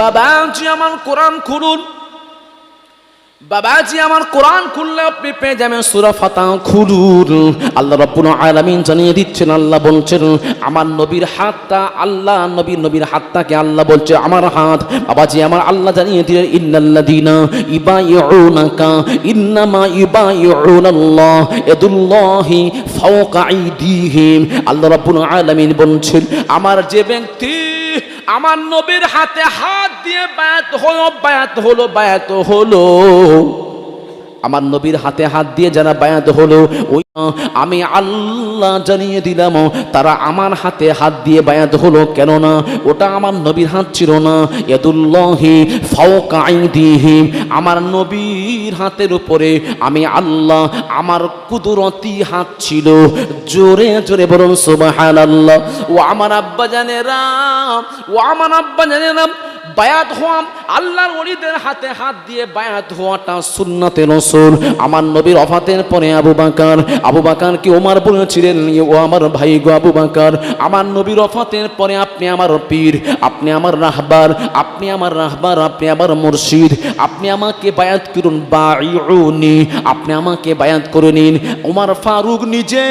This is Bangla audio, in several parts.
বাবাজি আমার কোরআন খুলুন। বাবাজি আমার কোরআন খুললে আপনি পেয়ে যাবেন সুরা ফাতা খুলুন। আল্লাহ রাব্বুল আলামিন জানিয়ে দিচ্ছেন, আল্লাহ বলছেন, আমার নবীর হাতটা আল্লাহ, নবীর নবীর হাতটাকে আল্লাহ বলছে, আমার হাত। বাবাজি আমার আল্লাহ জানিয়ে দিলেন, ইন্নাল্লাযীনা ইবাইউনাকা, ইন্নামা ইবাইউনাল্লাহ ইয়াদুল্লাহি ফাওকা আইদিহিম। আল্লাহ রাব্বুল আলামিন বলছেন, আমার যে ব্যক্তি আমার নবীর হাতে হাত দিয়ে বায়াত হলো বায়াত হলো বায়াত হলো। আমার নবীর হাতে হাত দিয়ে যারা বায়াত হলো, ওই আমি আল্লাহ জানিয়ে দিলাম, তারা আমার হাতে হাত দিয়ে বায়াত হলো কেননা ওটা আমার নবীর হাত ছিল না। ইয়াদুল্লাহি ফাওকা আইদিহিম, আমার নবীর হাতের উপরে আমি আল্লাহ আমার কুদরতি হাত ছিল। জোরে জোরে বলুন সুবহানাল্লাহ। ও আমার আব্বা জানেরা, ও আমার আব্বা জানেরা বায়াত হওয়াম আল্লাহর হাতে হাত দিয়ে বায়াত হওয়াটা সুন্নাতে রসুল। আমার নবীর অফাতের পরে আবু বাকার আবু বাকার ওমার বলেছিলেন ও আমার ভাই গো আবু বাকার, আমার নবীর অফাতের পরে আপনি আমার পীর, আপনি আমার রাহবার, আপনি আমার রাহবার, আপনি আমার মুর্শিদ, আপনি আমাকে বায়াত করুন বায়ুনি আপনি আমাকে বায়াত করে নিন। ওমর ফারুক নিজে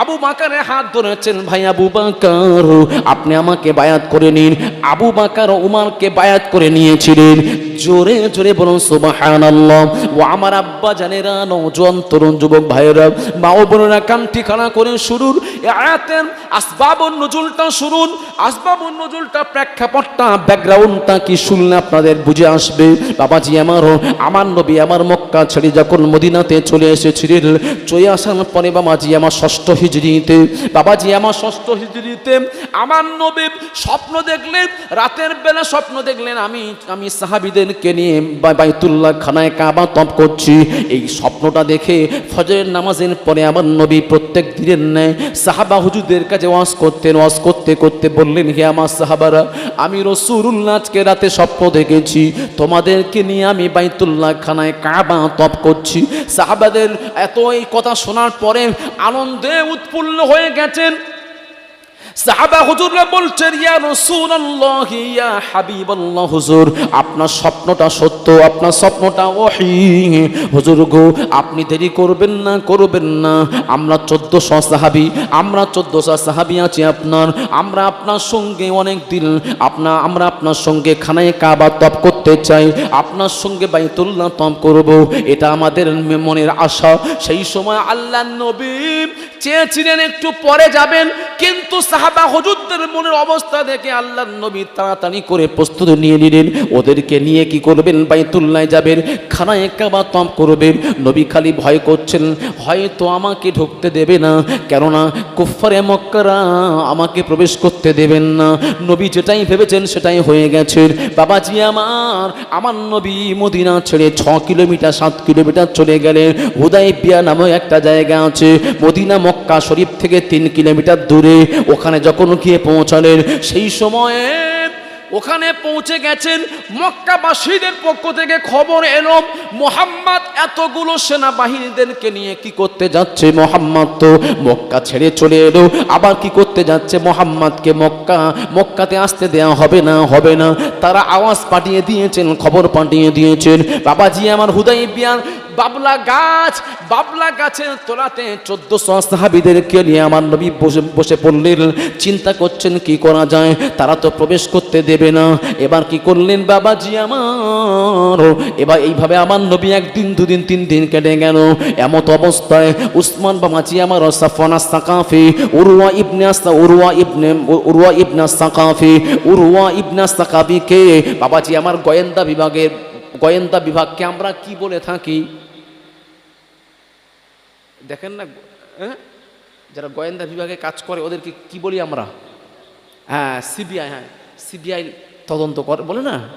আবু বাকারের হাত ধরেছেন, ভাই আবু বাকার, আপনি আমাকে বায়াত করে নিন। আবু বাকার উমারকে বায়াত করে নিয়েছিলেন। জোরে জোরে বলুন, সুবহানাল্লাহ। ও আমার আব্বা জানেরা নওজোয়ান তরুণ যুবক ভাইয়েরা, মা ও বোনেরা কান ঠিকানা করে শুরুর আয়াতের আসবাবুন নজুলটা শুনুন, আসবাবুন নজুলটা প্রেক্ষাপটটা, ব্যাকগ্রাউন্ডটা কি শুনলে আপনাদের বুঝে আসবে। বাবাজি আমারও আমার নবী আমার মক্কা ছেড়ে যখন মদিনাতে চলে এসেছিলেন, চলে আসার পরে বাবাজি আমার ষষ্ঠ হিজড়িতে, বাবাজি আমার ষষ্ঠ হিজড়িতে আমার নবী স্বপ্ন দেখলেন, রাতের বেলা স্বপ্ন দেখলেন, আমি আমি সাহাবিদেরকে নিয়ে বাইতুল্লাহ খানায় কাবা তপ করছি। এই স্বপ্নটা দেখে ফজরের নামাজের পরে আমার নবী প্রত্যেক দিনের ন্যায় সাহাবা হুজুরদের কাছে ওয়াজ করতেন। ওয়াজ করতে করতে বললেন, হে আমার সাহাবারা, আমি রসুরুল্লাহ আজকে রাতে স্বপ্ন দেখেছি। তোমাদেরকে নিয়ে আমি বাইতুল্লাহ খানায় কাবা তপ করছি। সাহাবাদের এত এই কথা শোনার পরে আনন্দে উৎফুল্ল হয়ে গেছেন। সাহাবা হুজুররা বলছেন, ইয়া রাসূলুল্লাহ, ইয়া হাবিবাল্লাহ হুজুর, আপনার স্বপ্নটা সত্য, আপনার স্বপ্নটা ওহী। হুজুর গো, আপনি দেরি করবেন না করবেন না। আমরা 1400 সাহাবী, আমরা 1400 সাহাবী আছি আপনার। আমরা আপনার সঙ্গে অনেক দিন, আপনা, আমরা আপনার সঙ্গে খানায় কাবা তপ করতে চাই। আপনার সঙ্গে বাইতুল্লাহ তপ করব, এটা আমাদের মনের আশা। সেই সময় আল্লাহ নবী চেয়েছিলেন একটু পরে যাবেন, কিন্তু সাহাবা হুজুরদের মনের অবস্থা দেখে আল্লাহ নবী তাড়াতাড়ি করে প্রস্তুতি নিয়ে নিলেন। ওদেরকে নিয়ে কি করবেন? বাইতুল্লায় যাবেন, খানায় কাবা তপ করবেন। নবী খালি ভয় করছেন, হয়তো আমাকে ঢুকতে দেবে না। কেননা কুফারে মক্কারা আমাকে প্রবেশ করতে দেবেন না। নবী যেটাই ভেবেছেন সেটাই হয়ে গেছে। বাবাজি আমার আমার নবী মদিনা ছেড়ে ছ কিলোমিটার, সাত কিলোমিটার চলে গেলেন। হুদাইবিয়া নামে একটা জায়গা আছে। মদিনা মক্কা শরীফ থেকে তিন কিলোমিটার দূরে। ওখানে যখন গিয়ে পৌঁছালেন, সেই সময়ে ওখানে পৌঁছে গেছেন, মক্কাবাসীদের পক্ষ থেকে খবর এলো, মোহাম্মদ এতগুলো সেনাবাহিনীদেরকে নিয়ে কি করতে যাচ্ছে? মোহাম্মদ তো মক্কা ছেড়ে চলে এলো, আবার কি করতে যাচ্ছে? মোহাম্মদকে মক্কা, মক্কাতে আসতে দেওয়া হবে না হবে না। তারা আওয়াজ পাঠিয়ে দিয়েছেন, খবর পাঠিয়ে দিয়েছেন। বাবাজি, আমার হুদাই বিয়ার বাবলা গাছ, বাবলা গাছের তোলাতে চোদ্দশো সাহাবিদেরকে নিয়ে আমার নবী বসে বসে পড়লেন। চিন্তা করছেন, কি করা যায়? তারা তো প্রবেশ করতে দেবে না। এবার কি করলেন বাবাজি আমার? এবার এইভাবে আমার নবী একদিন, দুদিন, তিন দিন কেটে গেল। এমত অবস্থায় উসমান বাবাজি আমার সাফানা সাকাফি উরুয়া ইবনে আস্তা Urwah ibn Urwah ibn Thaqafi Urwah ibn Thaqafi কে বাবাজি আমার গোয়েন্দা বিভাগের, গোয়েন্দা বিভাগকে আমরা কি বলে থাকি? দেখেন না হ্যাঁ? যারা গোয়েন্দা বিভাগে কাজ করে, ওদেরকে কি বলি আমরা? হ্যাঁ সিবিআই হ্যাঁ সিবিআই তদন্ত করে বলে না?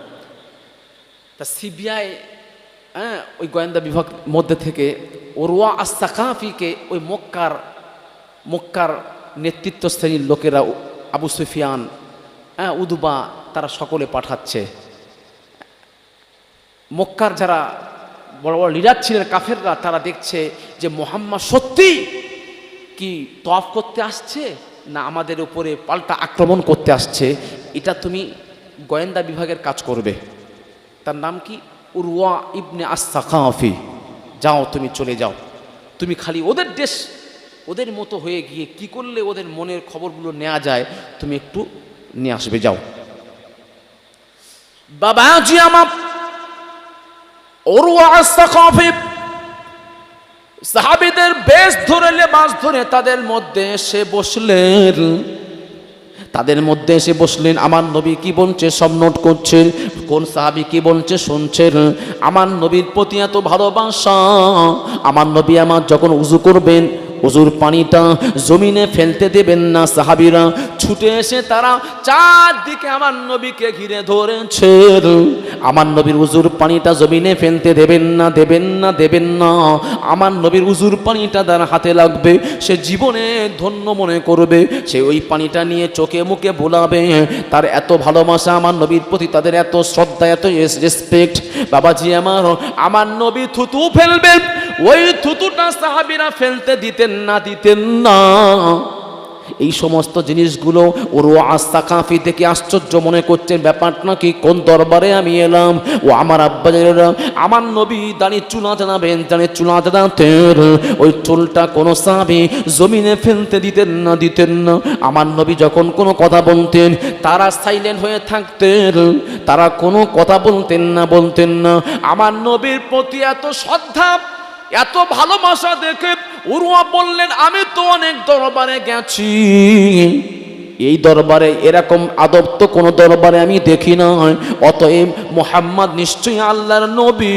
তা সিবিআই হ্যাঁ ওই গোয়েন্দা বিভাগ মধ্যে থেকে ওরুয়া আস্তাকাফিকে ওই মক্কার মক্কার নেতৃত্ব শ্রেণির লোকেরা আবু সুফিয়ান হ্যাঁ উদুবা তারা সকলে পাঠাচ্ছে। মক্কার যারা বড় বড় লিডার ছিলেন কাফেররা, তারা দেখছে যে মোহাম্মদ সত্যি কি তফ করতে আসছে না আমাদের উপরে পাল্টা আক্রমণ করতে আসছে? এটা তুমি গোয়েন্দা বিভাগের কাজ করবে। তার নাম কি? উরওয়া ইবনে আস্তাকাফি যাও, তুমি চলে যাও। তুমি খালি ওদের দেশ, ওদের মতো হয়ে গিয়ে কি করলে ওদের মনের খবরগুলো নেওয়া যায়, তুমি একটু নিয়ে আসবে, যাও। ওরওয়া আস্তাকাফি সাহাবিদের বেশ ধরে লেবাস ধরে তাদের মধ্যে এসে বসলেন। তাদের মধ্যে এসে বসলেন, আমার নবী কি বলছে? সব নোট করছেন। কোন সাহাবি কি বলছে? শুনছেন। আমার নবীর প্রতি এত ভালোবাসা। আমার নবী আমার যখন উজু করবেন উজুর পানিটা জমিনে ফেলতে দেবেন না সাহাবিরা। ছুটে এসে তারা চারদিকে আমার নবীকে ঘিরে ধরেছে। আমার নবীর উজুর পানিটা জমিনে ফেলতে দেবেন না দেবেন না দেবেন না। আমার নবীর উজুর পানিটা তার হাতে লাগবে। সে জীবনে ধন্য মনে করবে। সে ওই পানিটা নিয়ে চোখে মুখে বোলাবে। তার এত ভালোবাসা আমার নবীর প্রতি, তাদের এত শ্রদ্ধা, এত রেসপেক্ট বাবাজি আমার আমার নবী থুতু ফেলবেন ওই থুতুটা সাহাবিরা ফেলতে দিতেন না দিতেন না। এই সমস্ত জিনিসগুলো ওর আস্তা কাফি থেকে আশ্চর্য মনে করছেন, ব্যাপারটা কি? কোন দরবারে আমি এলাম? ও আমার আব্বা জানেরা, আমার নবী দাঁড়িয়ে চুলা জানাবেন দাঁড়িয়ে চুলা জানাতেন ওই চুলটা কোনো সাহাবি জমিনে ফেলতে দিতেন না দিতেন না। আমার নবী যখন কোনো কথা বলতেন, তারা সাইলেন্ট হয়ে থাকতেন। তারা কোনো কথা বলতেন না বলতেন না। আমার নবীর প্রতি এত শ্রদ্ধা এত ভালোবাসা দেখে উরুয়া বললেন আমি তো অনেক দরবারে গেছি। এই দরবারে এরকম আদব তো কোনো দরবারে আমি দেখি না অতএব মোহাম্মদ নিশ্চয়ই আল্লাহর নবী।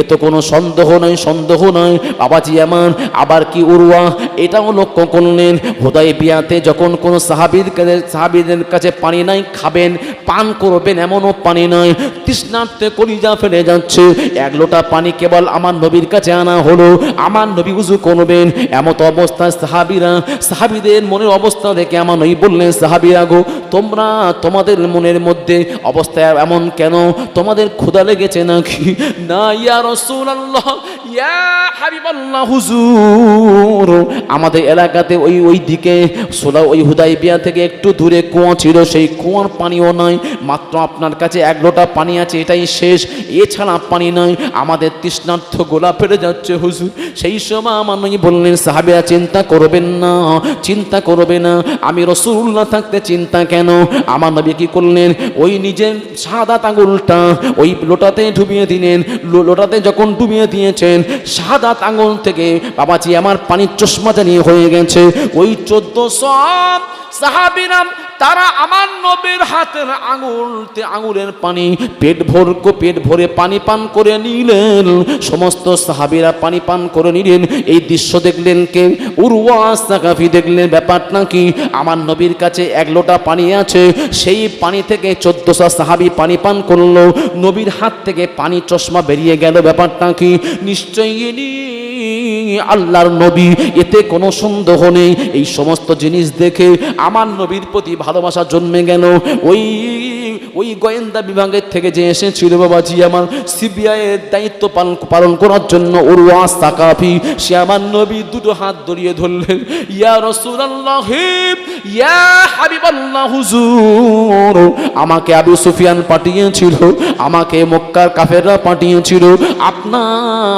এ তো কোনো সন্দেহ নয় সন্দেহ নয় বাবাজি আমার আবার কি উরুয়া এটাও লক্ষ্য করলেন। হোদাই বিয়াতে যখন কোনো সাহাবির কাছে সাহাবিদের কাছে পানি নাই, খাবেন, পান করবেন, এমনও পানি নয় তৃষ্ণার্থে কলিজা ফেলে যাচ্ছে। এক লোটা পানি কেবল আমার নবীর কাছে আনা হলো। আমার নবী উজু করবেন। এমত অবস্থায় সাহাবিরা সাহাবিদের মনের অবস্থা দেখে আমার নবী বললেন, সাহাবিরা গো, তোমরা তোমাদের মনের মধ্যে অবস্থা এমন কেন? তোমাদের ক্ষুধা লেগেছে নাকি? না, ইয়া রাসূলুল্লাহ, ইয়া হাবিবাল্লাহ, হুজুর। আমাদের এলাকাতে ওই ওই দিকে সোলা, ওই হুদাইবিয়া থেকে একটু দূরে কুয়া ছিল, সেই কুয়ার পানিও নয় মাত্র আপনার কাছে এক লোটা পানি আছে, এটাই শেষ। এছাড়া পানি নয় আমাদের তৃষ্ণার্থ গোলা ফেলে যাচ্ছে, হুজুর। সেই সময় আমার বললেন সাহাবিয়া চিন্তা করবেন না, চিন্তা করবে না। আমি রসুল্লাহ থাকতে চিন্তা কেন? আমার নবী কি করলেন? ওই নিজের সাদা আঙুলটা ওই লোটাতে ডুবিয়ে দিলেন। লোটাতে যখন ডুবিয়ে দিয়েছেন, সাদা আঙুল থেকে বাবাজি, আমার পানির চশমা জানিয়ে হয়ে গেছে। ওই চোদ্দ সব সাহাবিরাম তারা আমার নবীর হাতের আঙুলতে আঙুলের পানি পেট ভর পেট ভরে পানি পান করে নিলেন। সমস্ত সাহাবিরা পানি পান করে নিলেন। এই দৃশ্য দেখলেন কে? উরওয়া সাকাফি দেখলেন ব্যাপার নাকি আমার নবীর কাছে এক লোটা পানি আছে, সেই পানি থেকে চোদ্দশো সাহাবি পানি পান করল। নবীর হাত থেকে পানি চশমা বেরিয়ে গেল, ব্যাপারটা কি? নিশ্চয়ই আল্লাহর নবী, এতে কোনো সন্দেহ নেই। এই সমস্ত জিনিস দেখে আমার নবীর প্রতি ভালোবাসা জন্মে গেল। ওই ওই গোয়েন্দা বিভাগের থেকে যে এসেছিল বাবাজি আমার সিবিআইয়ের দায়িত্ব পালন পালন করার জন্য ওরওয়া সাকাফি। সে আমার নবী দুটো হাত ধরিয়ে ধরলেন, ইয়া রসুলাল্লাহ, ইয়া হাবিবাল্লাহ হুজুর। আমাকে আবু সুফিয়ান পাঠিয়েছিল, আমাকে মক্কার কাফেররা পাঠিয়েছিল, আপনা,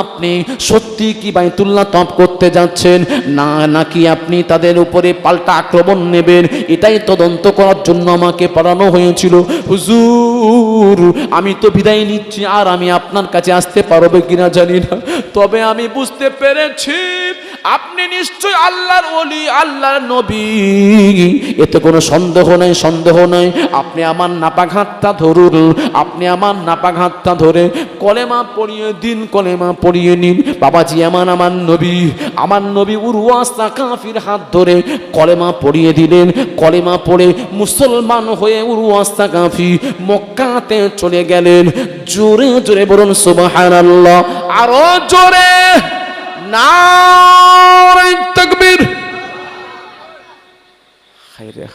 আপনি সত্যি কি বাইতুল্লাহ তপ করতে যাচ্ছেন? না, নাকি আপনি তাদের উপরে পাল্টা আক্রমণ নেবেন? এটাই তদন্ত করার জন্য আমাকে পাঠানো হয়েছিল। হুজুর, আমি তো বিদায় নিচ্ছি, আর আমি আপনার কাছে আসতে পারব কিনা জানি না। তবে আমি বুঝতে পেরেছি, আপনি নিশ্চয় আল্লাহর ওলি, আল্লাহর নবী। এতে কোনো সন্দেহ নাই সন্দেহ নাই। আপনি আমার নাপাক হাতটা ধরুন, আপনি আমার নাপাক হাতটা ধরে কলেমা পড়িয়ে দিন, কলেমা পড়িয়ে নিন। বাবাজি আমার আমার নবী আমার নবী উরুয়াস্তা কাফির হাত ধরে কলেমা পড়িয়ে দিলেন। কলেমা পড়ে মুসলমান হয়ে উরুয়াস্তা কাফি মক্কাতে চলে গেলেন। জোরে জোরে বলুন, সুবহানাল্লাহ। আরও জোরে। নারায় তাকবীর। হায় রে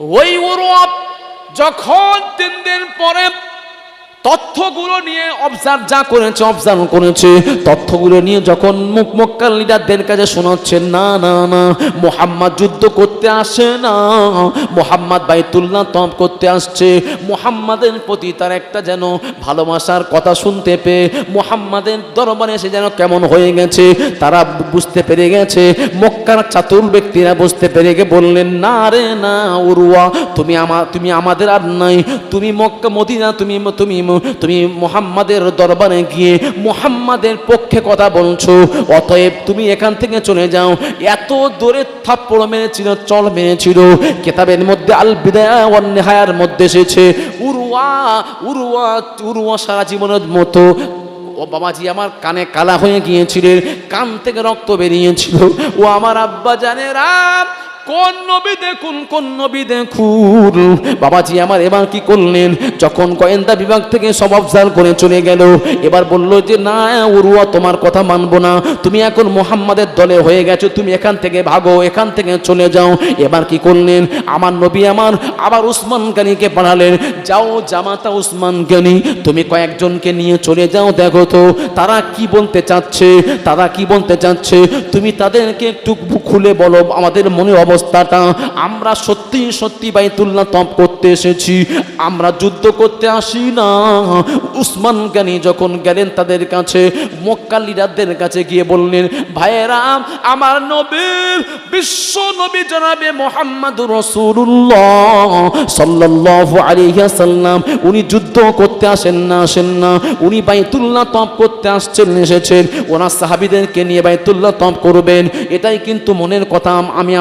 ওই যখন তিন দিন পরে তথ্যগুলো নিয়ে অবজার্ভ যা করেছে অবজার্ভ করেছে। তথ্যগুলো নিয়ে যখন মুখ মক্কাল লিডারদের কাছে শোনাচ্ছে, না না না, মোহাম্মদ যুদ্ধ করতে আসে না, মোহাম্মদ বাইতুল্লাহ তপ করতে আসছে, মোহাম্মদের প্রতি তার একটা যেন ভালোবাসার কথা শুনতে পেয়ে, মোহাম্মদের দরবারে এসে যেন কেমন হয়ে গেছে, তারা বুঝতে পেরে গেছে, মক্কার চাতুর ব্যক্তিরা বুঝতে পেরে গে বললেন, না রে, না উরুয়া তুমি আমার তুমি আমাদের আর নাই। তুমি মক্কা, মদিনা, তুমি তুমি তুমি মোহাম্মদের দরবারে গিয়ে মোহাম্মদের পক্ষে কথা বলছো। অতএব তুমি এখান থেকে চলে যাও। এত দূরে থাপ্পড় মেরেছিল, চল মেরেছিল। কেতাবের মধ্যে আল বিদায়া নেহায়ার মধ্যে এসেছে উরুয়া উরুয়া উরুয়া সারা জীবনের মতো। ও বাবাজি, আমার কানে কালা হয়ে গিয়েছিলেন কান থেকে রক্ত বেরিয়েছিল। ও আমার আব্বা জানে রাম কোন নবী দেখুন, কোন নবী দেখুন। বাবাজি আমার এবার কি করলেন? যখন গোয়েন্দা বিভাগ থেকে সব অবজার্ভ করে চলে গেল, এবার বলল যে, না উরুয়া তোমার কথা মানবো না। তুমি এখন মোহাম্মদের দলে হয়ে গেছো, তুমি এখান থেকে ভাগো, এখান থেকে চলে যাও। এবার কি করলেন? আমার নবী আমার আবার উসমান গানিকে পাঠালেন, যাও জামাতা উসমান গানি, তুমি কয়েকজনকে নিয়ে চলে যাও, দেখো তো, তারা কি বলতে চাচ্ছে, তারা কি বলতে চাচ্ছে, তুমি তাদেরকে একটু খুলে বলো, আমাদের মনে অবস্থাটা আমরা সত্যি সত্যি বাইতুল্লাহ তপ করতে এসেছি। আমরা যুদ্ধ করতে আসি না। উসমান গানি যখন গেলেন তাদের কাছে, মক্কা লিডারদের কাছে গিয়ে বললেন ভাইয়েরাম আমার নবীর বিশ্ব নবী জনাবে মোহাম্মদ রসুল্লাহ সাল্লাল্লাহু আলাইহি সাল্লাম উনি যুদ্ধ করতে আসেন না আসেন না। উনি বাইতুল্লাহ তপ করতে আসছেন, এসেছেন। ওনার সাহাবিদেরকে নিয়ে বাইতুল্লাহ তপ করবেন। এটাই কিন্তু মনের কথা। আমি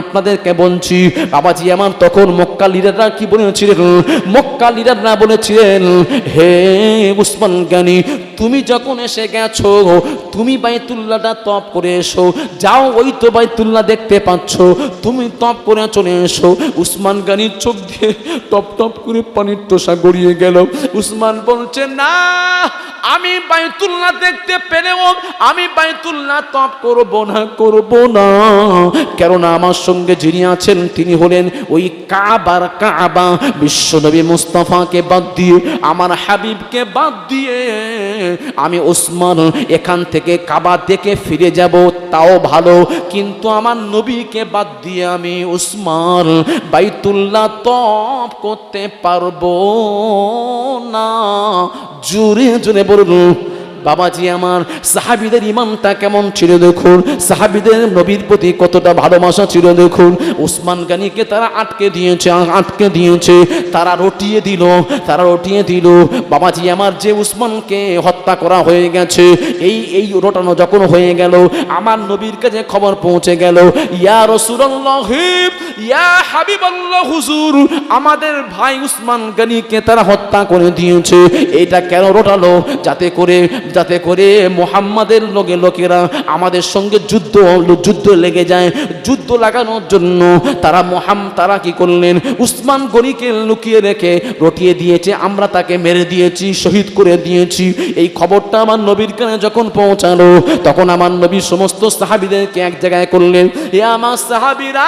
আপনাদেরকে বলছি বাবাজি আমার তখন মক্কা লিডাররা কি বলেছিলেন মক্কা লিডাররা বলেছিলেন হে উসমান জ্ঞানী তুমি যখন এসে গেছো, তুমি বাইতুল্লাহটা তপ করে এসো। যাও, ওই তো বাইতুল্লাহ দেখতে পাচ্ছ। তুমি তপ করে চলে এসো। উসমান গানির চোখ দিয়ে টপ টপ করে পানির তোষা গড়িয়ে গেল। উসমান বলছে, না, আমি বাইতুল্লাহ দেখতে পেলেও আমি বাইতুল্লাহ তপ করব না করব না। কেননা আমার সঙ্গে যিনি আছেন, তিনি হলেন ওই কাবার কাবা। বিশ্বনবী মুস্তাফাকে বাদ দিয়ে, আমার হাবিবকে বাদ দিয়ে আমি ওসমান এখান থেকে কাবা থেকে ফিরে যাব, তাও ভালো। কিন্তু আমার নবীকে বাদ দিয়ে আমি ওসমান বাইতুল্লাহ তপ করতে পারব না। জুড়ে জুড়ে বলুন বাবাজি আমার, সাহাবিদের ইমানটা কেমন ছিল দেখুন? সাহাবিদের নবীর প্রতি কতটা ভালোবাসা ছিল দেখুন? উসমান গানিকে তারা আটকে দিয়েছে আটকে দিয়েছে, তারা রটিয়ে দিল, তারা রটিয়ে দিল। বাবাজি আমার, যে উসমানকে হত্যা করা হয়ে গেছে, এই এই রটানো যখন হয়ে গেল, আমার নবীর কাছে খবর পৌঁছে গেল, ইয়া রসুল্লাহ ইয়া হাবিবাল্লাহ, হুজুর, আমাদের ভাই উসমান গানিকে তারা হত্যা করে দিয়েছে। এটা কেন রটালো? যাতে করে যাতে করে মোহাম্মদের লোকে লোকেরা আমাদের সঙ্গে যুদ্ধ যুদ্ধ লেগে যায়। যুদ্ধ লাগানোর জন্য তারা মোহাম, তারা কি করলেন? উসমান গনিকে লুকিয়ে রেখে রটিয়ে দিয়েছে, আমরা তাকে মেরে দিয়েছি, শহীদ করে দিয়েছি। এই খবরটা আমার নবীর কানে যখন পৌঁছালো, তখন আমার নবীর সমস্ত সাহাবিদেরকে এক জায়গায় করলেন, এ আমার সাহাবিরা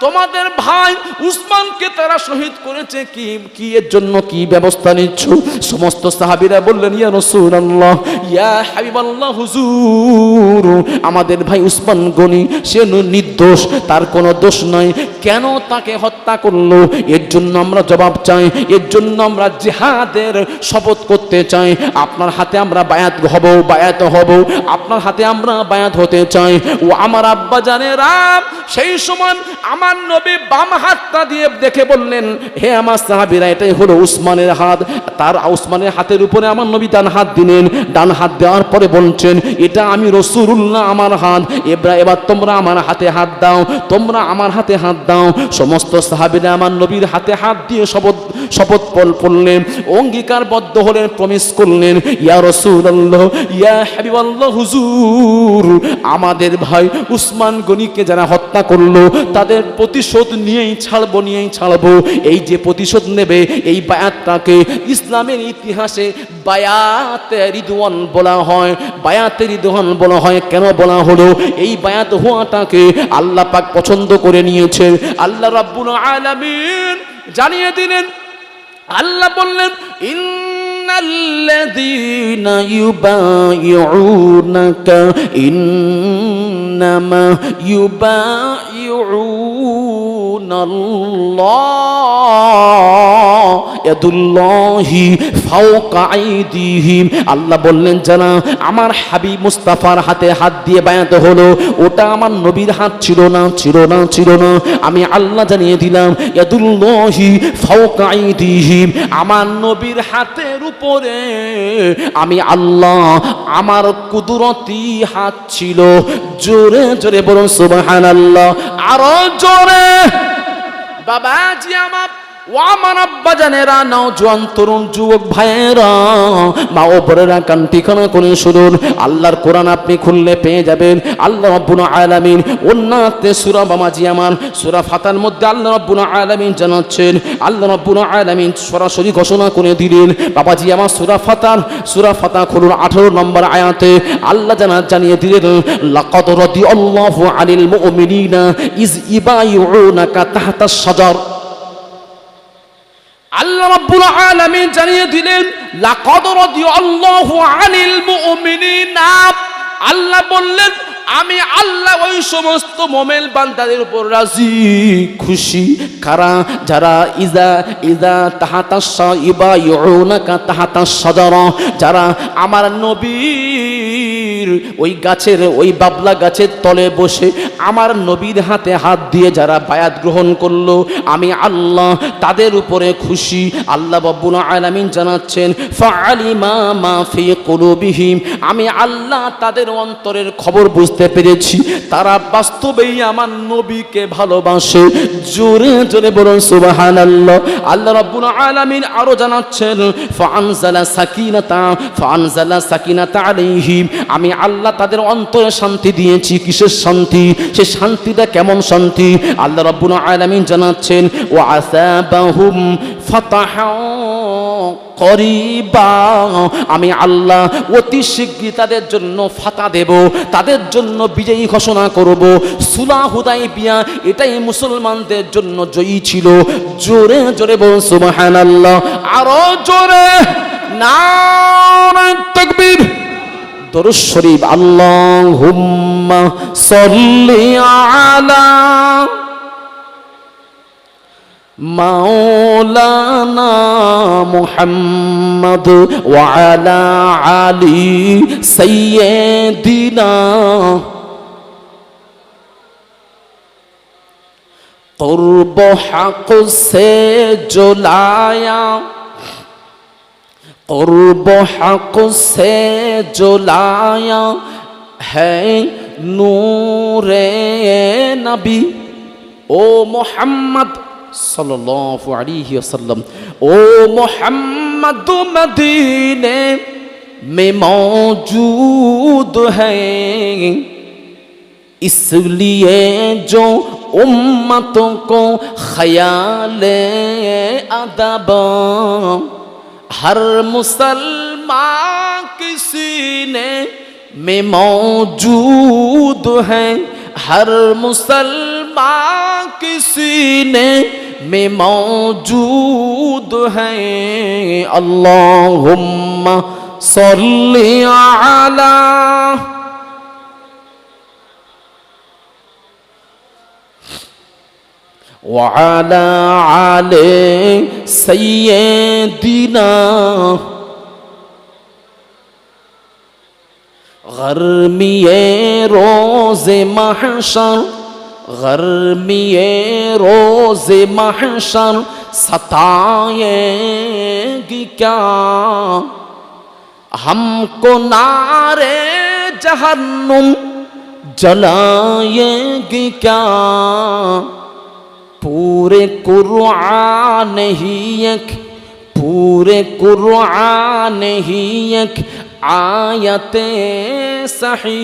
তোমাদের ভাই উসমানকে তারা শহীদ করেছে কি কি এর জন্য কি ব্যবস্থা নিচ্ছ? সমস্ত সাহাবিরা বললেন, ইয়া রাসূলুল্লাহ, ইয়া হাবিবাল্লাহ হুজুর, আমাদের ভাই উসমান গনি, সে নির্দোষ, তার কোনো দোষ নাই। কেন তাকে হত্যা করল? এর জন্য আমরা জবাব চাই, এর জন্য আমরা জিহাদের শপথ করতে চাই। আপনার হাতে আমরা বায়াত হব বায়াত হব। আপনার হাতে আমরা বায়াত হতে চাই। ও আমার আব্বা জানে রাম সেই সময় আমার নবী বাম হাতটা দিয়ে দেখে বললেন, হে আমার সাহাবিরা, এটাই হলো উসমানের হাত। তার উসমানের হাতের উপরে আমার নবী ডান হাত দিলেন। ডান হাত দেওয়ার পরে বলছেন, এটা আমি রসুল্লাহ আমার হাত। এবার এবার তোমরা আমার হাতে হাত দাও, তোমরা আমার হাতে হাত দাও। সমস্ত সাহাবিরা আমার নবীর হাতে হাত দিয়ে শপথ শপথ পল- পড়লেন, অঙ্গীকারবদ্ধ হলেন, প্রমিস করলেন, ইয়া রসুল্লাহ ইয়া হাবিবাল্লাহ হুজুর, আমাদের ভাই উসমান গনিকে যারা হত্যা করল, তাদের প্রতিশোধ নিয়েই ছাড়বো নিয়েই ছাড়বো। এই যে প্রতিশোধ নেবে, এই বায়াতটাকে ইসলামের ইতিহাসে বায়াতে রিদওয়ান বলা হয়। বায়াতে রিদওয়ান বলা হয়, কেন বলা হলো? এই বায়াত হওয়াটাকে আল্লাহ পাক পছন্দ করে নিয়েছেন। আল্লাহ রাব্বুল আলামিন জানিয়ে দিলেন আল্লাহ বললেন ইন الذين يبايعونك إنما يبايعون الله আল্লাহ বললেন, জানা, আমার হাবিব মুস্তাফার হাতে হাত দিয়ে বায়াত হলো। ওটা আমার নবীর হাত ছিল না ছিল না ছিল না। আমি আল্লাহ জানিয়ে দিলাম আমার নবীর হাতের উপরে আমি আল্লাহ, আমার কুদরতি হাত ছিল। জোরে জোরে বলুন, সুবহানাল্লাহ। আরও জোরে। বাবাজি আমার ও আমার জানেরা নওজোয়ান তরুণ যুবক ভাইয়েরা। মা ও কান ঠিকানা করে শুনুন আল্লাহর কোরআন আপনি খুললে পেয়ে যাবেন। আল্লাহ রব্বুল আলামিন অন্যতে সূরা আমার সূরা ফাতার মধ্যে আল্লাহ রব্বুল জানাচ্ছেন। আল্লাহ রব্বুল আলামিন সরাসরি ঘোষণা করে দিলেন, বাবাজি আমার সূরা ফাতার, সূরা ফাতা খুলুন 18 নম্বর আয়াতে। আল্লাহ জানা জানিয়ে দিলেন, লাকাদ রাদিয়াল্লাহু আনিল মুমিনিনা ইজ ইবাইউনাকা তাহতা শাজার। আল্লাহ রাব্বুল আলামিন জানিয়ে দিলেন লাকাদ রাদিয়াল্লাহু আনিল মুমিনিনা। আল্লাহ বললেন আমি আল্লাহ ওই সমস্ত মোমেল বান্দাদের উপর রাজি, খুশি। কারা? যারা ইজা ইজা তাহাতা ইবা ইউনাকা তাহাতা সাজারা যারা আমার নবীর ওই গাছের, ওই বাবলা গাছের তলে বসে আমার নবীর হাতে হাত দিয়ে যারা বায়াত গ্রহণ করল, আমি আল্লাহ তাদের উপরে খুশি। আল্লাহ বাব্বুল আলামিন জানাচ্ছেন, ফাআলিমা মা ফি আমি আল্লাহ তাদের অন্তরের খবর বুঝতে পেরেছি। তারা বাস্তবেই আমার নবীকে ভালোবাসে। জোরে জোরে বলুন, সুবহানাল্লাহ। আল্লাহ রাব্বুল আলামিন আরও জানাচ্ছেন ফাআনজালা সাকিনাতা ফাআনজালা সাকিনাতা আলাইহিম। আমি আল্লাহ তাদের অন্তরে শান্তি দিয়েছি। কিসের শান্তি? সে শান্তিটা কেমন শান্তি? আল্লাহ রাব্বুল আলামিন জানাচ্ছেন, ওয়া আসাবাহুম ফাতাহা করিবা। আমি আল্লাহ অতি শীঘ্রই তাদের জন্য ফাতা দেব, তাদের জন্য বিজয়ী ঘোষণা করব। সুলা হুদাই বিয়া এটাই মুসলমানদের জন্য জয়ী ছিল। জোরে জোরে বল সুবহান আল্লাহ আরও জোরে। নারায়ণ তকবীর। শরীফ, আল্লাহুম্মা সাল্লি আলা مولانا محمد وعلى علي سيدنا قرب حق سے جلایا قرب حق سے جلایا هاي نور نبي أو محمد सल्लल्लाहु अलैहि वसल्लम ओ मोहम्मद मदीने में मौजूद है इसलिए जो उम्मतों को ख्याल अदब हर मुसलमान किसी ने में मौजूद है हर मुसलमान किसी ने میں موجود ہے اللہم صلی علی وعلى علي سيدنا غرمی روز محشر গরমিয়ে রোজ মহসর সতায়েগি ক্যা हमको नारे जहन्नुम जलाएगी क्या पूरे कुरान ही एक पूरे कुरान ही एक आयते सही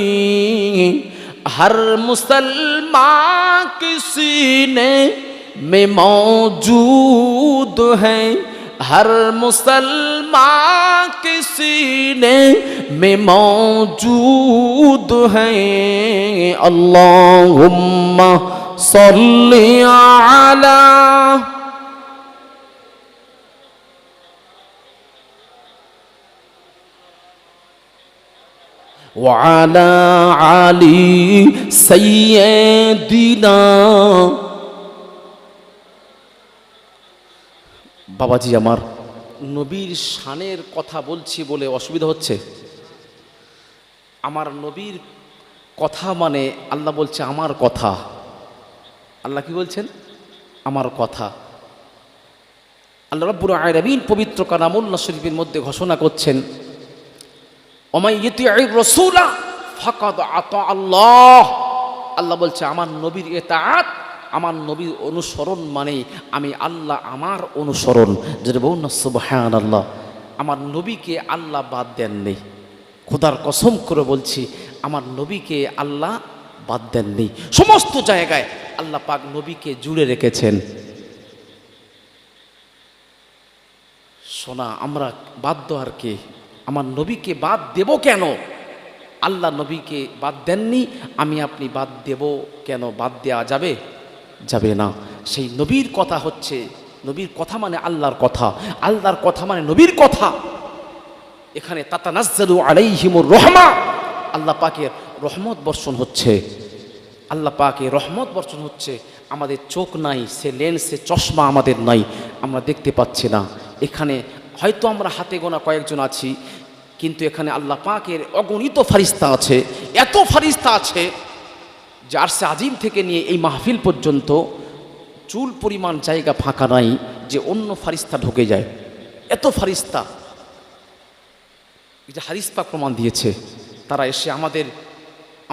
हर मुसलमान किसी ने में मौजूद है। हर मुसलमान किसी ने में मौजूद है। अल्लाहुम्मा सल्ली अला وعلى علي سيدنا বাবাজি আমার নবীর শানের কথা বলছি বলে অসুবিধা হচ্ছে আমার নবীর কথা মানে আল্লাহ বলছে আমার কথা আল্লাহ কি বলছেন আমার কথা আল্লাহ রব্বুর আয়রাবিন পবিত্র কালামুল্লাহ শরীফের মধ্যে ঘোষণা করছেন অমাইয়তি আল্লাহ। আল্লাহ বলছে, আমার নবীর এতাত আমার নবীর অনুসরণ মানে আমি আল্লাহ আমার অনুসরণ। বলুন না সুবহান আল্লাহ আমার নবীকে আল্লাহ বাদ দেননি খোদার কসম করে বলছি, আমার নবীকে আল্লাহ বাদ দেননি সমস্ত জায়গায় আল্লাহ পাক নবীকে জুড়ে রেখেছেন। শোনা আমরা বাধ্য আর কে? আমার নবীকে বাদ দেব কেন? আল্লাহ নবীকে বাদ দেননি, আমি আপনি বাদ দেব কেন? বাদ দেওয়া যাবে? যাবে না। সেই নবীর কথা হচ্ছে, নবীর কথা মানে আল্লাহর কথা। আল্লাহর কথা মানে নবীর কথা। এখানে তাতা তাতানাজ্জালু আলাইহিমুর রহমা। আল্লাহ পাকের রহমত বর্ষণ হচ্ছে। আল্লাহ পাকে রহমত বর্ষণ হচ্ছে, আমাদের চোখ নাই, সে লেন্স, সে চশমা আমাদের নাই, আমরা দেখতে পাচ্ছি না। এখানে হয়তো আমরা হাতে গোনা কয়েকজন আছি কিন্তু এখানে আল্লাহ পাকের অগণিত ফারিস্তা আছে, এত ফারিস্তা আছে যে আরসে আজিম থেকে নিয়ে এই মাহফিল পর্যন্ত চুল পরিমাণ জায়গা ফাঁকা নাই যে অন্য ফারিস্তা ঢুকে যায়। এত ফারিস্তা। যে হারিস্পা প্রমাণ দিয়েছে, তারা এসে আমাদের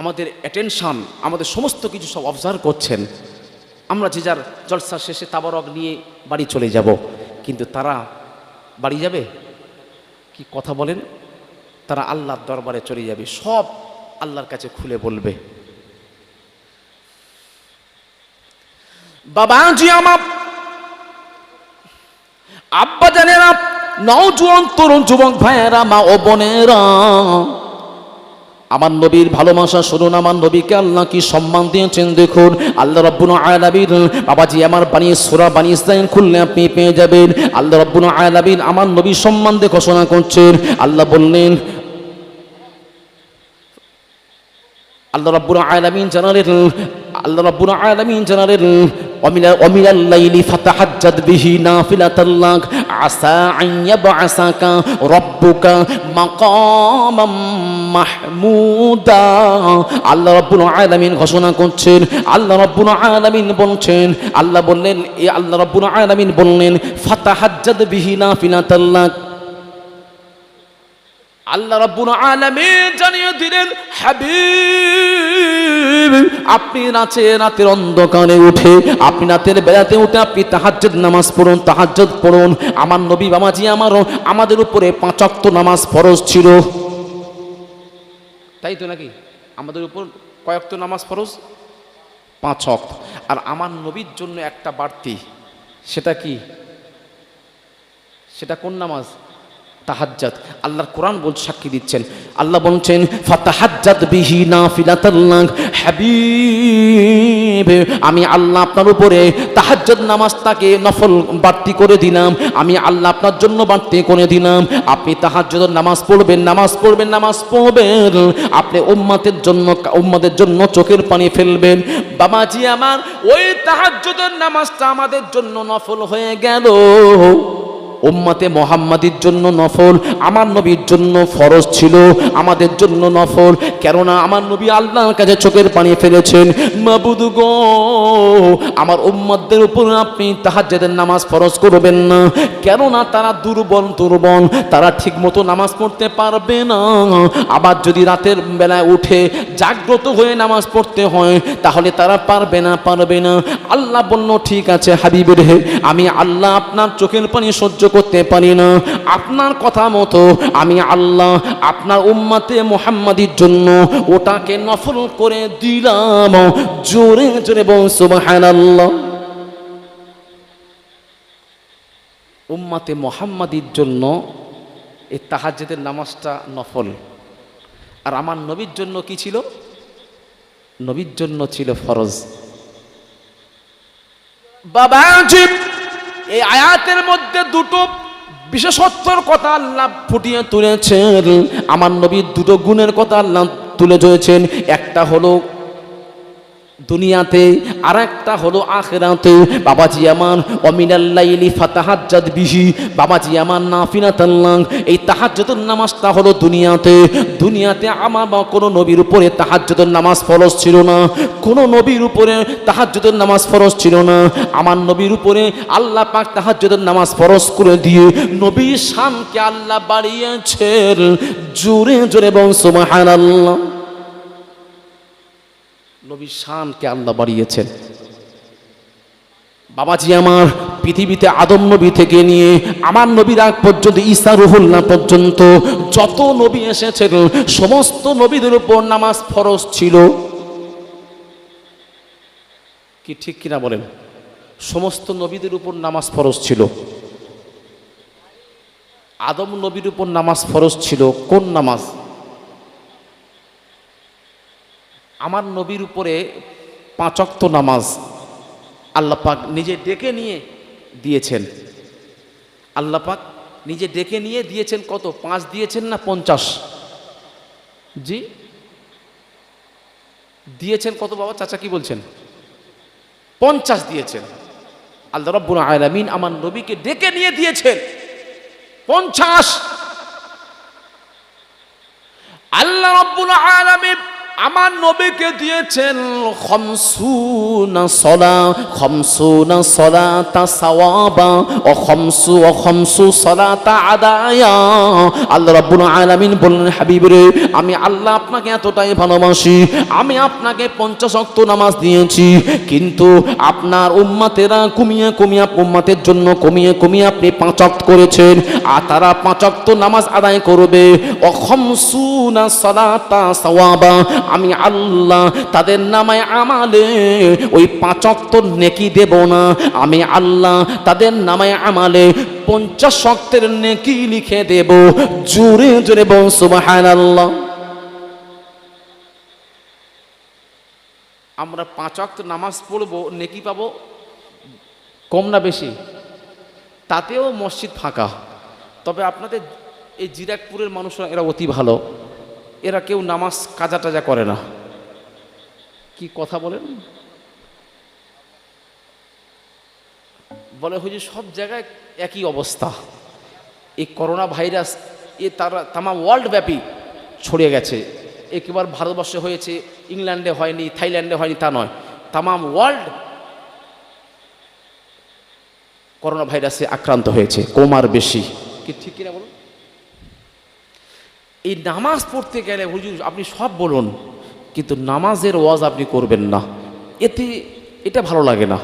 আমাদের অ্যাটেনশান আমাদের সমস্ত কিছু সব অবজার্ভ করছেন। আমরা যে যার জলসা শেষে তাবারক নিয়ে বাড়ি চলে যাব, কিন্তু তারা বাড়ি যাবে? কি কথা বলেন? তারা আল্লাহর দরবারে চলে যাবে, সব আল্লাহর কাছে খুলে বলবে। বাবাজি আমার। আব্বা জানেরা, নওজোয়ান তরুণ যুবক ভাইয়েরা, মা ও বোনেরা, আমার নবীর ভালোবাসা শুনুন, আমার নবীকে আল্লাহ কি সম্মান দিয়েছেন দেখুন। আল্লাহ রব্বুল আলামিন, বাবাজি আমার বানিয়ে সুরা বানিয়ে ইসলাম খুললে আপনি পেয়ে যাবেন। আল্লাহ রব্বুল আলামিন আমার নবীর সম্মান দিয়ে ঘোষণা করছেন। আল্লাহ বললেন আল্লাহ রাব্বুল আলামিন জানালেন, আল্লাহ রাব্বুল আলামিন জানালেন অমিনাল লাইলি ফাতাহাজ্জাদ বিহি নাফিলাতাল লাক আসা আন ইয়াবআসাকা রাব্বুকা মাকামাম মাহমুদা। আল্লাহ রাব্বুল আলামিন ঘোষণা করছেন, আল্লাহ রাব্বুল আলামিন বলছেন, আল্লাহ বললেন, এ আল্লাহ রাব্বুল আলামিন বললেন, ফাতাহাজ্জাদ বিহি নাফিলাতাল লাক আল্লাহ রাব্বুল আলামিন জানিয়ে দিলেন, হাবিব, আপনি রাতে রাতের অন্ধকারে উঠে, আপনি রাতের বেলাতে উঠে আপনি তাহাজ্জুদ নামাজ পড়ুন, তাহাজ্জুদ পড়ুন। আমার নবী বাবাজি আমারও, আমাদের উপরে পাঁচ ওয়াক্ত নামাজ ফরজ ছিল। তাই তো নাকি? আমাদের উপর কয়েকত নামাজ ফরজ? পাঁচ ওয়াক্ত আর আমার নবীর জন্য একটা বাড়তি, সেটা কি? সেটা কোন নামাজ? তাহাজ্জাদ আল্লাহর কোরআন বল সাক্ষী দিচ্ছেন। আল্লাহ বলছেন ফাতাহাজ্জাদ বিহি নাফিলাতাল্লাহ হাবিব। আমি আল্লাহ আপনার উপরে তাহাজ্জুদ নামাজটাকে নফল বাড়তি করে দিলাম। আমি আল্লাহ আপনার জন্য বাড়তি করে দিলাম। আপনি তাহাজ্জুদের নামাজ পড়বেন নামাজ পড়বেন নামাজ পড়বেন। আপনি উম্মাতের জন্য, উম্মাদের জন্য চোখের পানি ফেলবেন। বাবাজি আমার, ওই তাহাজ্জুদের নামাজটা আমাদের জন্য নফল হয়ে গেল। উম্মাতে মোহাম্মদের জন্য নফল, আমার নবীর জন্য ফরজ ছিল, আমাদের জন্য নফল। কেননা আমার নবী আল্লাহর কাছে চোখের পানি ফেলেছেন, মাবুদ আমার উম্মাদের উপর আপনি তাহাজ্জুদের নামাজ ফরজ করবেন না। কেননা তারা দুর্বল দুর্বল, তারা ঠিকমতো নামাজ পড়তে পারবে না। আবার যদি রাতের বেলায় উঠে জাগ্রত হয়ে নামাজ পড়তে হয়, তাহলে তারা পারবে না পারবে না। আল্লাহ বলল, ঠিক আছে হাবিবের হে, আমি আল্লাহ আপনার চোখের পানি সহ্য করতে পারি না। আপনার কথা মতো আমি আল্লাহ আপনার উম্মাতে মোহাম্মদির জন্য ওটাকে নফল করে দিলাম। জোরে জোরে বল, সুবহানাল্লাহ। উম্মাতে মোহাম্মদির জন্য এই তাহাজ্জুদের নামাজটা নফল। আর আমার নবীর জন্য কি ছিল? নবীর জন্য ছিল ফরজ। বাবা দুটো বিশেষত্বর কথা আল্লাহ ফুটিয়ে তুলেছেন। আমার নবীর দুটো গুণের কথা আল্লাহ তুলে ধরেছেন। একটা হলো দুনিয়াতে আর একটা হলো আখেরাতে। বাবাজি আমার অমিনাল্লাইলি ফাতাহাজ্জাদ বিহি। বাবাজি আমার নাফিনাতাল্লাহ এই তাহাজ্জুদের নামাজটা হলো দুনিয়াতে। দুনিয়াতে আমার বা কোনো নবীর উপরে তাহাজ্জুদের নামাজ ফরজ ছিল না। কোনো নবীর উপরে তাহাজ্জুদের নামাজ ফরজ ছিল না। আমার নবীর উপরে আল্লাহ পাক তাহাজ্জুদের নামাজ ফরজ করে দিয়ে নবীর শানকে আল্লাহ বাড়িয়েছেন। জোরে জোরে বং সুবহানাল্লাহ। নবীর শানকে আল্লাহ বাড়িয়েছেন। বাবাজি আমার পৃথিবীতে আদম নবী থেকে নিয়ে আমার নবীর আগ পর্যন্ত, ঈসা রুহুল্লাহ পর্যন্ত যত নবী এসেছেন সমস্ত নবীদের উপর নামাজ ফরজ ছিল। কি ঠিক কিনা বলেন? সমস্ত নবীদের উপর নামাজ ফরজ ছিল। আদম নবীর উপর নামাজ ফরজ ছিল কোন নামাজ? আমার নবীর উপরে পাঁচক্ত নামাজ আল্লাহ পাক নিজে ডেকে নিয়ে দিয়েছেন। আল্লাহ পাক নিজে ডেকে নিয়ে দিয়েছেন কত? পাঁচ দিয়েছেন না পঞ্চাশ? জি। দিয়েছেন কত বাবা? চাচা কি বলছেন? পঞ্চাশ দিয়েছেন। আল্লাহ রব্বুল আলামিন আমার নবীকে ডেকে নিয়ে দিয়েছেন। পঞ্চাশ। আল্লাহ রব্বুল আলামিন আমার নবীকে দিয়েছেন খমসুনা সলা, খমসুনা সলাতা সাওয়াবা, ও খমসু ও খমসু সলাতা আদায়া। আল্লাহ রাব্বুল আলামিন বললেন হাবিব রে আমি আল্লাহ আপনাকে এতটাই ভালোবাসি, আমি আপনাকে পঞ্চাশ অক্ত নামাজ দিয়েছি, কিন্তু আপনার উম্মাতেরা কমিয়ে কমিয়ে উম্মাতের জন্য কমিয়ে কমিয়ে আপনি পাঁচ অক্ত করেছেন, আর তারা পাঁচ অক্ত নামাজ আদায় করবে। ও খমসুনা সলাতা সাওয়াবা আমি আল্লাহ তাদের নামায় আমালে, ওই পাঁচক্ত নেকি দেব না। আমি আল্লাহ তাদের নামায় আমালে, পঞ্চাশ শক্তের নেকি লিখে দেব। জোরে জোরে বল আল্লাহ আমরা পাঁচ অক্ত নামাজ পড়ব, নেকি পাবো? কম না বেশি? তাতেও মসজিদ ফাঁকা। তবে আপনাদের এই জিরাকপুরের মানুষরা এরা অতি ভালো। এরা কেউ নামাজ কাজা টাজা করে না। কি কথা বলেন? বলে হুজুর, সব জায়গায় একই অবস্থা। এই করোনা ভাইরাস, এ তারা, তামা ওয়ার্ল্ড ব্যাপী ছড়িয়ে গেছে। একবার ভারতবর্ষে হয়েছে, ইংল্যান্ডে হয়নি, থাইল্যান্ডে হয়নি, তা নয়। তামাম ওয়ার্ল্ড করোনা ভাইরাসে আক্রান্ত হয়েছে, কোমার বেশি। কি ঠিক কিনা বলুন? এই নামাজ পড়তে গেলে হুজুর আপনি সব বলুন, কিন্তু নামাজের ওয়াজ আপনি করবেন না। এতে এটা ভালো লাগে না।